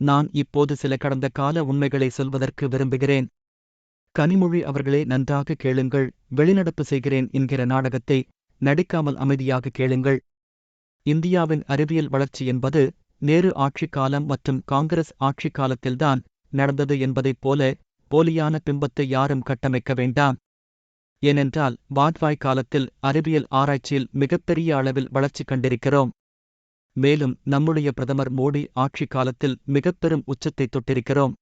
நான் இப்போது சில கடந்த கால உண்மைகளை சொல்வதற்கு விரும்புகிறேன். கனிமொழி அவர்களே நன்றாக கேளுங்கள். வெளிநடப்பு செய்கிறேன் என்கிற நாடகத்தை நடிக்காமல் அமைதியாக கேளுங்கள். இந்தியாவின் அறிவியல் வளர்ச்சி என்பது நேரு ஆட்சிக் காலம் மற்றும் காங்கிரஸ் ஆட்சி காலத்தில்தான் நடந்தது என்பதைப் போல போலியான பிம்பத்தை யாரும் கட்டமைக்க வேண்டாம். ஏனென்றால் வாஜ்பாய் காலத்தில் அறிவியல் ஆராய்ச்சியில் மிகப்பெரிய அளவில் வளர்ச்சி கண்டிருக்கிறோம். மேலும் நம்முடைய பிரதமர் மோடி ஆட்சி காலத்தில் மிகப்பெரும் உச்சத்தை தொட்டிருக்கிறோம்.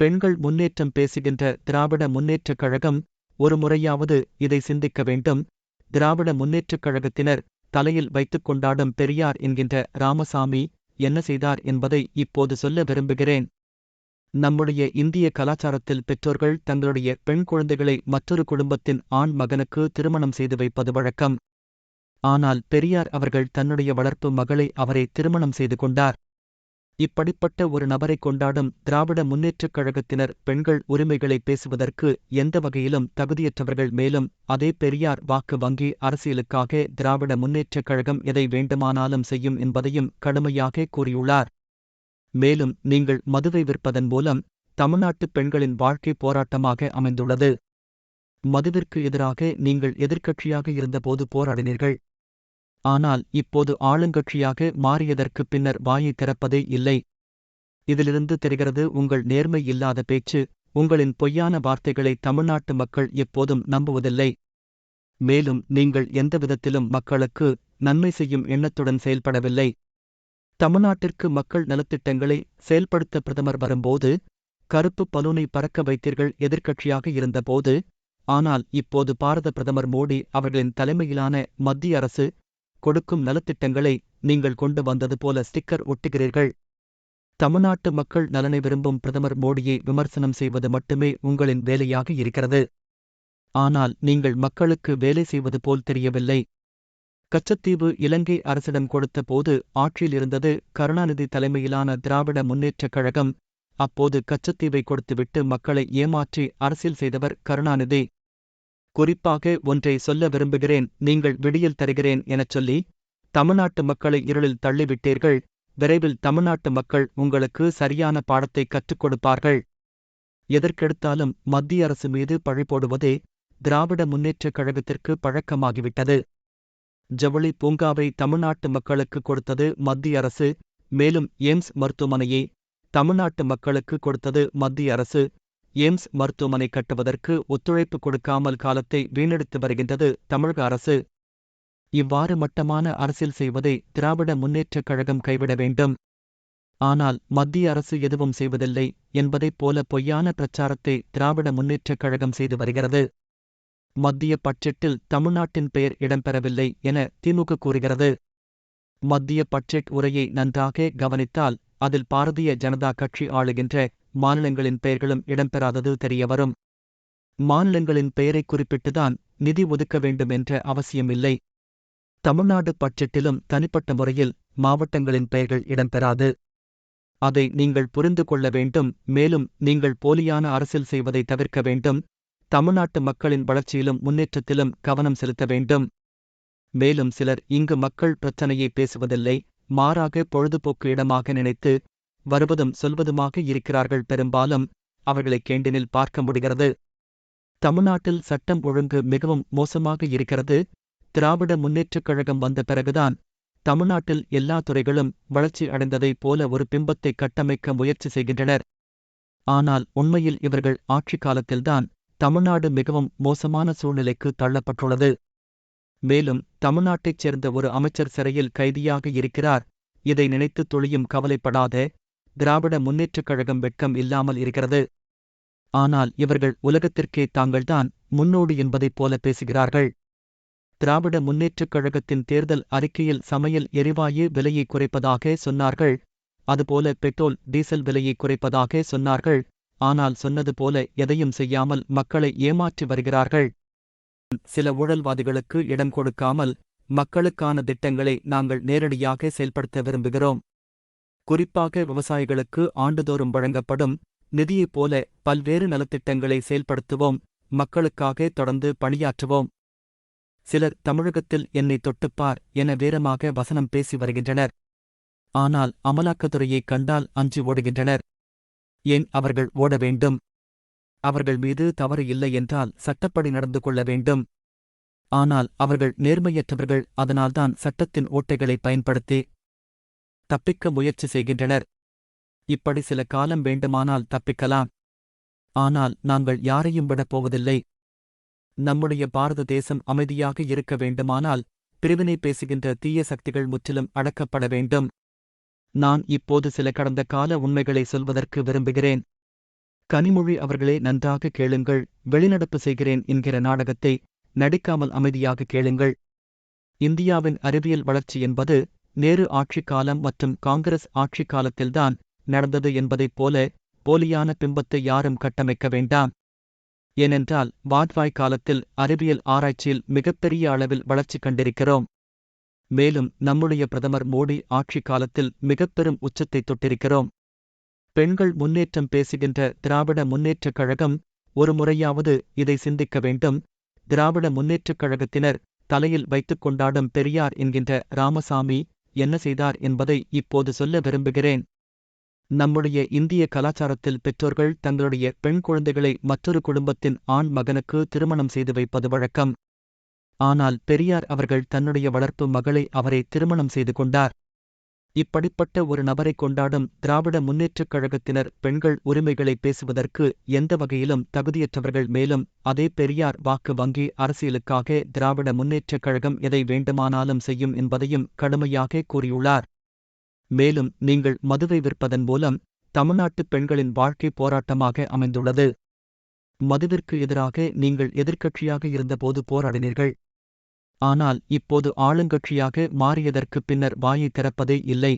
பெண்கள் முன்னேற்றம் பேசுகின்ற திராவிட முன்னேற்றக் கழகம் ஒரு முறையாவது இதை சிந்திக்க வேண்டும். திராவிட முன்னேற்றக் கழகத்தினர் தலையில் வைத்துக் கொண்டாடும் பெரியார் என்கின்ற ராமசாமி என்ன செய்தார் என்பதை இப்போது சொல்ல விரும்புகிறேன். நம்முடைய இந்திய கலாச்சாரத்தில் பெற்றோர்கள் தங்களுடைய பெண் குழந்தைகளை மற்றொரு குடும்பத்தின் ஆண் மகனுக்கு திருமணம் செய்து வைப்பது வழக்கம். ஆனால் பெரியார் அவர்கள் தன்னுடைய வளர்ப்பு மகளை அவரை திருமணம் செய்து கொண்டார். இப்படிப்பட்ட ஒரு நபரை கொண்டாடும் திராவிட முன்னேற்றக் கழகத்தினர் பெண்கள் உரிமைகளை பேசுவதற்கு எந்த வகையிலும் தகுதியற்றவர்கள் மேலும் அதே பெரியார் வாக்கு வங்கி அரசியலுக்காக திராவிட முன்னேற்றக் கழகம் எதை வேண்டுமானாலும் செய்யும் என்பதையும் கடுமையாக கூறியுள்ளார். மேலும் நீங்கள் மதுவை விற்பதன் மூலம் தமிழ்நாட்டு பெண்களின் வாழ்க்கை போராட்டமாக அமைந்துள்ளது. மதுவிற்கு எதிராக நீங்கள் எதிர்க்கட்சியாக இருந்தபோது போராடினீர்கள். ஆனால் இப்போது ஆளுங்கட்சியாக மாறியதற்கு பின்னர் வாயை திறப்பதே இல்லை. இதிலிருந்து தெரிகிறது உங்கள் நேர்மை இல்லாத பேச்சு உங்களின் பொய்யான வார்த்தைகளை தமிழ்நாட்டு மக்கள் எப்போதும் நம்புவதில்லை. மேலும் நீங்கள் எந்த விதத்திலும் மக்களுக்கு நன்மை செய்யும் எண்ணத்துடன் செயல்படவில்லை. தமிழ்நாட்டிற்கு மக்கள் நலத்திட்டங்களை செயல்படுத்த பிரதமர் வரும்போது கருப்பு பலூனை பறக்க வைத்தீர்கள் எதிர்க்கட்சியாக இருந்தபோது ஆனால் இப்போது பாரத பிரதமர் மோடி அவர்களின் தலைமையிலான மத்திய அரசு கொடுக்கும் நலத்திட்டங்களை நீங்கள் கொண்டு வந்தது போல ஸ்டிக்கர் ஒட்டுகிறீர்கள். தமிழ்நாட்டு மக்கள் நலனை விரும்பும் பிரதமர் மோடியை விமர்சனம் செய்வது மட்டுமே உங்களின் வேலையாக இருக்கிறது. ஆனால் நீங்கள் மக்களுக்கு வேலை செய்வது போல் தெரியவில்லை. கச்சத்தீவு இலங்கை அரசிடம் கொடுத்த போது ஆட்சியில் இருந்தது கருணாநிதி தலைமையிலான திராவிட முன்னேற்றக் கழகம். அப்போது கச்சத்தீவை கொடுத்துவிட்டு மக்களை ஏமாற்றி அரசியல் செய்தவர் கருணாநிதி. குறிப்பாக ஒன்றை சொல்ல விரும்புகிறேன் நீங்கள் விடியல் தருகிறேன் எனச் சொல்லி தமிழ்நாட்டு மக்களை இருளில் தள்ளிவிட்டீர்கள் விரைவில் தமிழ்நாட்டு மக்கள் உங்களுக்கு சரியான பாடத்தை கற்றுக் கொடுப்பார்கள். எதற்கெடுத்தாலும் மத்திய அரசு மீது பழி போடுவதே திராவிட முன்னேற்றக் கழகத்திற்கு பழக்கமாகிவிட்டது. ஜவுளி பூங்காவை தமிழ்நாட்டு மக்களுக்கு கொடுத்தது மத்திய அரசு மேலும் எய்ம்ஸ் மருத்துவமனையை தமிழ்நாட்டு மக்களுக்கு கொடுத்தது மத்திய அரசு. எய்ம்ஸ் மருத்துவமனை கட்டுவதற்கு ஒத்துழைப்பு கொடுக்காமல் காலத்தை வீணடித்து வருகின்றது தமிழக அரசு. இவ்வாறு மட்டமான அரசியல் செய்வதை திராவிட முன்னேற்றக் கழகம் கைவிட வேண்டும். ஆனால் மத்திய அரசு எதுவும் செய்வதில்லை என்பதைப் போல பொய்யான பிரச்சாரத்தை திராவிட முன்னேற்றக் கழகம் செய்து வருகிறது. மத்திய பட்ஜெட்டில் தமிழ்நாட்டின் பெயர் இடம்பெறவில்லை என திமுக கூறுகிறது. மத்திய பட்ஜெட் உரையை நன்றாக கவனித்தால் அதில் பாரதிய ஜனதா கட்சி ஆளுகின்ற மாநிலங்களின் பெயர்களும் இடம்பெறாதது தெரியவரும் மாநிலங்களின் பெயரை குறிப்பிட்டுதான் நிதி ஒதுக்க வேண்டும் என்ற அவசியமில்லை. தமிழ்நாடு பட்ஜெட்டிலும் தனிப்பட்ட முறையில் மாவட்டங்களின் பெயர்கள் இடம்பெறாது. அதை நீங்கள் புரிந்து கொள்ள வேண்டும். மேலும் நீங்கள் போலியான அரசியல் செய்வதை தவிர்க்க வேண்டும். தமிழ்நாட்டு மக்களின் வளர்ச்சியிலும் முன்னேற்றத்திலும் கவனம் செலுத்த வேண்டும். மேலும் சிலர் இங்கு மக்கள் பிரச்சனையை பேசுவதில்லை. மாறாக பொழுதுபோக்கு இடமாக நினைத்து வருவதும் சொல்வதுமாக இருக்கிறார்கள். பெரும்பாலும் அவர்களை கேண்டினில் பார்க்க முடிகிறது. தமிழ்நாட்டில் சட்டம் ஒழுங்கு மிகவும் மோசமாக இருக்கிறது. திராவிட முன்னேற்றக் கழகம் வந்த பிறகுதான் தமிழ்நாட்டில் எல்லா துறைகளும் வளர்ச்சி அடைந்ததைப் போல ஒரு பிம்பத்தை கட்டமைக்க முயற்சி செய்கின்றனர். ஆனால் உண்மையில் இவர்கள் ஆட்சி காலத்தில்தான் தமிழ்நாடு மிகவும் மோசமான சூழ்நிலைக்கு தள்ளப்பட்டுள்ளது. மேலும் தமிழ்நாட்டைச் சேர்ந்த ஒரு அமைச்சர் சிறையில் கைதியாக இருக்கிறார். இதை நினைத்து துளியும் கவலைப்படாத. திராவிட முன்னேற்றக் கழகம் வெட்கம் இல்லாமல் இருக்கிறது. ஆனால் இவர்கள் உலகத்திற்கே தாங்கள்தான் முன்னோடி என்பதைப் போல பேசுகிறார்கள். திராவிட முன்னேற்றக் கழகத்தின் தேர்தல் அறிக்கையில் சமையல் எரிவாயு விலையை குறைப்பதாக சொன்னார்கள். அதுபோல பெட்ரோல் டீசல் விலையை குறைப்பதாக சொன்னார்கள். ஆனால் சொன்னது போல எதையும் செய்யாமல் மக்களை ஏமாற்றி வருகிறார்கள். சில ஊழல்வாதிகளுக்கு இடம் கொடுக்காமல் மக்களுக்கான திட்டங்களை நாங்கள் நேரடியாக செயல்படுத்த விரும்புகிறோம். குறிப்பாக விவசாயிகளுக்கு ஆண்டுதோறும் வழங்கப்படும் நிதியைப் போல பல்வேறு நலத்திட்டங்களை செயல்படுத்துவோம் மக்களுக்காக தொடர்ந்து பணியாற்றுவோம். சிலர் தமிழகத்தில் என்னை தொட்டுப்பார் என வீரமாக வசனம் பேசி வருகின்றனர். ஆனால் அமலாக்கத்துறையைக் கண்டால் அஞ்சு ஓடுகின்றனர். ஏன் அவர்கள் ஓட வேண்டும்? அவர்கள் மீது தவறு இல்லை என்றால் சட்டப்படி நடந்து கொள்ள வேண்டும். ஆனால் அவர்கள் நேர்மையற்றவர்கள் அதனால்தான் சட்டத்தின் ஓட்டைகளை பயன்படுத்தி தப்பிக்க முயற்சி செய்கின்றனர். இப்படி சில காலம் வேண்டுமானால் தப்பிக்கலாம். ஆனால் நாங்கள் யாரையும் விடப் போவதில்லை. நம்முடைய பாரத தேசம் அமைதியாக இருக்க வேண்டுமானால் பிரிவினை பேசுகின்ற தீய சக்திகள் முற்றிலும் அடக்கப்பட வேண்டும். நான் இப்போது சில கடந்த கால உண்மைகளை சொல்வதற்கு விரும்புகிறேன். கனிமொழி அவர்களே நன்றாக கேளுங்கள். வெளிநடப்பு செய்கிறேன் என்கிற நாடகத்தை நடிக்காமல் அமைதியாக கேளுங்கள். இந்தியாவின் அறிவியல் வளர்ச்சி என்பது நேரு ஆட்சிக் காலம் மற்றும் காங்கிரஸ் ஆட்சிக் காலத்தில்தான் நடந்தது என்பதைப் போல போலியான பிம்பத்தை யாரும் கட்டமைக்க வேண்டாம். ஏனென்றால் வாஜ்பாய் காலத்தில் அறிவியல் ஆராய்ச்சியில் மிகப்பெரிய அளவில் வளர்ச்சி கண்டிருக்கிறோம். மேலும் நம்முடைய பிரதமர் மோடி ஆட்சி காலத்தில் மிகப்பெரும் உச்சத்தை தொட்டிருக்கிறோம். பெண்கள் முன்னேற்றம் பேசுகின்ற திராவிட முன்னேற்றக் கழகம் ஒரு முறையாவது இதை சிந்திக்க வேண்டும். திராவிட முன்னேற்றக் கழகத்தினர் தலையில் வைத்துக் கொண்டாடும் பெரியார் என்கின்ற ராமசாமி என்ன செய்தார் என்பதை இப்போது சொல்ல விரும்புகிறேன். நம்முடைய இந்திய கலாச்சாரத்தில் பெற்றோர்கள் தங்களுடைய பெண் குழந்தைகளை மற்றொரு குடும்பத்தின் ஆண் மகனுக்கு திருமணம் செய்து வைப்பது வழக்கம். ஆனால் பெரியார் அவர்கள் தன்னுடைய வளர்ப்பு மகளை அவரை திருமணம் செய்து கொண்டார். இப்படிப்பட்ட ஒரு நபரை கொண்டாடும் திராவிட முன்னேற்றக் கழகத்தினர் பெண்கள் உரிமைகளை பேசுவதற்கு எந்த வகையிலும் தகுதியற்றவர்கள் மேலும் அதே பெரியார் வாக்கு வங்கி அரசியலுக்காக திராவிட முன்னேற்றக் கழகம் எதை வேண்டுமானாலும் செய்யும் என்பதையும் கடுமையாக கூறியுள்ளார். மேலும் நீங்கள் மதுவை விற்பதன் மூலம் தமிழ்நாட்டு பெண்களின் வாழ்க்கை போராட்டமாக அமைந்துள்ளது. மதுவிற்கு எதிராக நீங்கள் எதிர்க்கட்சியாக இருந்தபோது போராடினீர்கள். ஆனால் இப்போது ஆளுங்கட்சியாக மாறியதற்கு பின்னர் வாயை திறப்பதே இல்லை.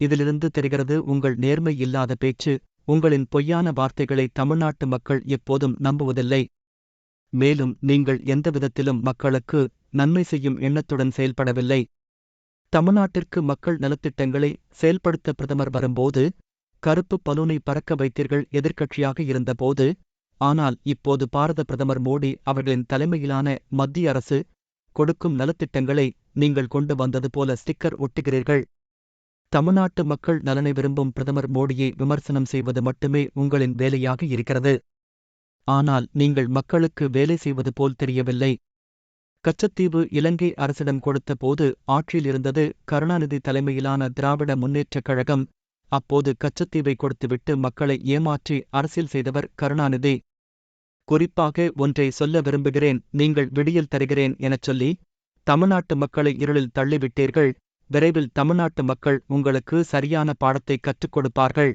இதிலிருந்து தெரிகிறது உங்கள் நேர்மை இல்லாத பேச்சு உங்களின் பொய்யான வார்த்தைகளை தமிழ்நாட்டு மக்கள் எப்போதும் நம்புவதில்லை. மேலும் நீங்கள் எந்த விதத்திலும் மக்களுக்கு நன்மை செய்யும் எண்ணத்துடன் செயல்படவில்லை. தமிழ்நாட்டிற்கு மக்கள் நலத்திட்டங்களை செயல்படுத்த பிரதமர் வரும்போது கருப்பு பலூனை பறக்க வைத்தீர்கள் எதிர்க்கட்சியாக இருந்தபோது ஆனால் இப்போது பாரத பிரதமர் மோடி அவர்களின் தலைமையிலான மத்திய அரசு கொடுக்கும் நலத்திட்டங்களை நீங்கள் கொண்டு வந்தது போல ஸ்டிக்கர் ஒட்டுகிறீர்கள். தமிழ்நாட்டு மக்கள் நலனை விரும்பும் பிரதமர் மோடியை விமர்சனம் செய்வது மட்டுமே உங்களின் வேலையாக இருக்கிறது. ஆனால் நீங்கள் மக்களுக்கு வேலை செய்வது போல் தெரியவில்லை. கச்சத்தீவு இலங்கை அரசிடம் கொடுத்த போது ஆட்சியில் இருந்தது கருணாநிதி தலைமையிலான திராவிட முன்னேற்றக் கழகம். அப்போது கச்சத்தீவை கொடுத்துவிட்டு மக்களை ஏமாற்றி அரசியல் செய்தவர் கருணாநிதி. குறிப்பாக ஒன்றை சொல்ல விரும்புகிறேன் நீங்கள் விடியல் தருகிறேன் எனச் சொல்லி தமிழ்நாட்டு மக்களை இருளில் தள்ளிவிட்டீர்கள். விரைவில் தமிழ்நாட்டு மக்கள் உங்களுக்கு சரியான பாடத்தை கற்றுக் கொடுப்பார்கள்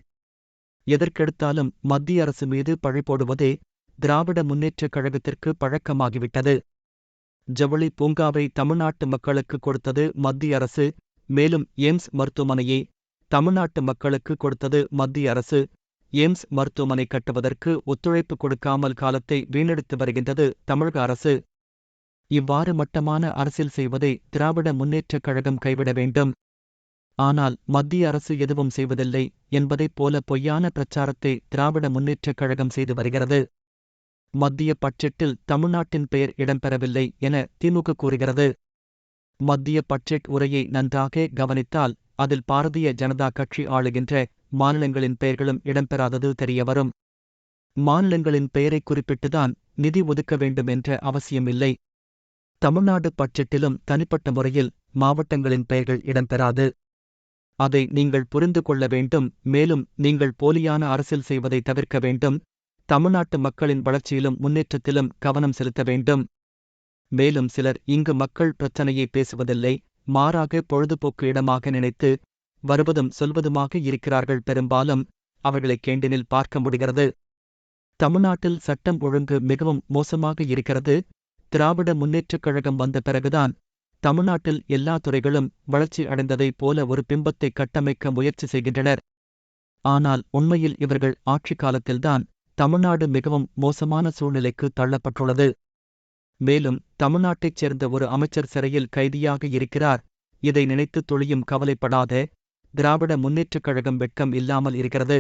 எதற்கெடுத்தாலும் மத்திய அரசு மீது பழி போடுவதே திராவிட முன்னேற்றக் கழகத்திற்கு பழக்கமாகிவிட்டது. ஜவுளி பூங்காவை தமிழ்நாட்டு மக்களுக்கு கொடுத்தது மத்திய அரசு மேலும் எய்ம்ஸ் மருத்துவமனையை தமிழ்நாட்டு மக்களுக்கு கொடுத்தது மத்திய அரசு. எய்ம்ஸ் மருத்துவமனை கட்டுவதற்கு ஒத்துழைப்பு கொடுக்காமல் காலத்தை வீணடித்து வருகின்றது தமிழக அரசு. இவ்வாறு மட்டமான அரசியல் செய்வதை திராவிட முன்னேற்றக் கழகம் கைவிட வேண்டும். ஆனால் மத்திய அரசு எதுவும் செய்வதில்லை என்பதைப் போல பொய்யான பிரச்சாரத்தை திராவிட முன்னேற்றக் கழகம் செய்து வருகிறது. மத்திய பட்ஜெட்டில் தமிழ்நாட்டின் பெயர் இடம்பெறவில்லை என திமுக கூறுகிறது. மத்திய பட்ஜெட் உரையை நன்றாக கவனித்தால் அதில் பாரதிய ஜனதா கட்சி ஆளுகின்ற மாநிலங்களின் பெயர்களும் இடம்பெறாதது தெரியவரும். மாநிலங்களின் பெயரை குறிப்பிட்டுதான் நிதி ஒதுக்க வேண்டும் என்ற அவசியமில்லை. தமிழ்நாடு பட்ஜெட்டிலும் தனிப்பட்ட முறையில் மாவட்டங்களின் பெயர்கள் இடம்பெறாது. அதை நீங்கள் புரிந்து கொள்ள வேண்டும் மேலும் நீங்கள் போலியான அரசியல் செய்வதை தவிர்க்க வேண்டும். தமிழ்நாட்டு மக்களின் வளர்ச்சியிலும் முன்னேற்றத்திலும் கவனம் செலுத்த வேண்டும். மேலும் சிலர் இங்கு மக்கள் பிரச்சனையை பேசுவதில்லை மாறாக பொழுதுபோக்கு இடமாக நினைத்து வருவதும் சொல்வதுமாக இருக்கிறார்கள் பெரும்பாலும். அவர்களை கேண்டினில் பார்க்க முடிகிறது. தமிழ்நாட்டில் சட்டம் ஒழுங்கு மிகவும் மோசமாக இருக்கிறது. திராவிட முன்னேற்றக் கழகம் வந்த பிறகுதான் தமிழ்நாட்டில் எல்லா துறைகளும் வளர்ச்சி அடைந்ததைப் போல ஒரு பிம்பத்தை கட்டமைக்க முயற்சி செய்கின்றனர். ஆனால் உண்மையில் இவர்கள் ஆட்சி காலத்தில்தான் தமிழ்நாடு மிகவும் மோசமான சூழ்நிலைக்கு தள்ளப்பட்டுள்ளது. மேலும் தமிழ்நாட்டைச் சேர்ந்த ஒரு அமைச்சர் சிறையில் கைதியாக இருக்கிறார். இதை நினைத்து துளியும் கவலைப்படாத. திராவிட முன்னேற்றக் கழகம் வெட்கம் இல்லாமல் இருக்கிறது.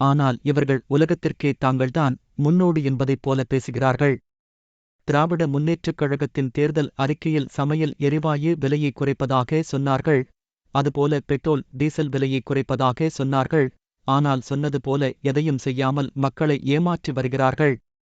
ஆனால் இவர்கள் உலகத்திற்கே தாங்கள்தான் முன்னோடி என்பதைப் போல பேசுகிறார்கள். திராவிட முன்னேற்றக் கழகத்தின் தேர்தல் அறிக்கையில் சமையல் எரிவாயு விலையை குறைப்பதாக சொன்னார்கள். அதுபோல பெட்ரோல் டீசல் விலையை குறைப்பதாக சொன்னார்கள். ஆனால் சொன்னது போல எதையும் செய்யாமல் மக்களை ஏமாற்றி வருகிறார்கள்.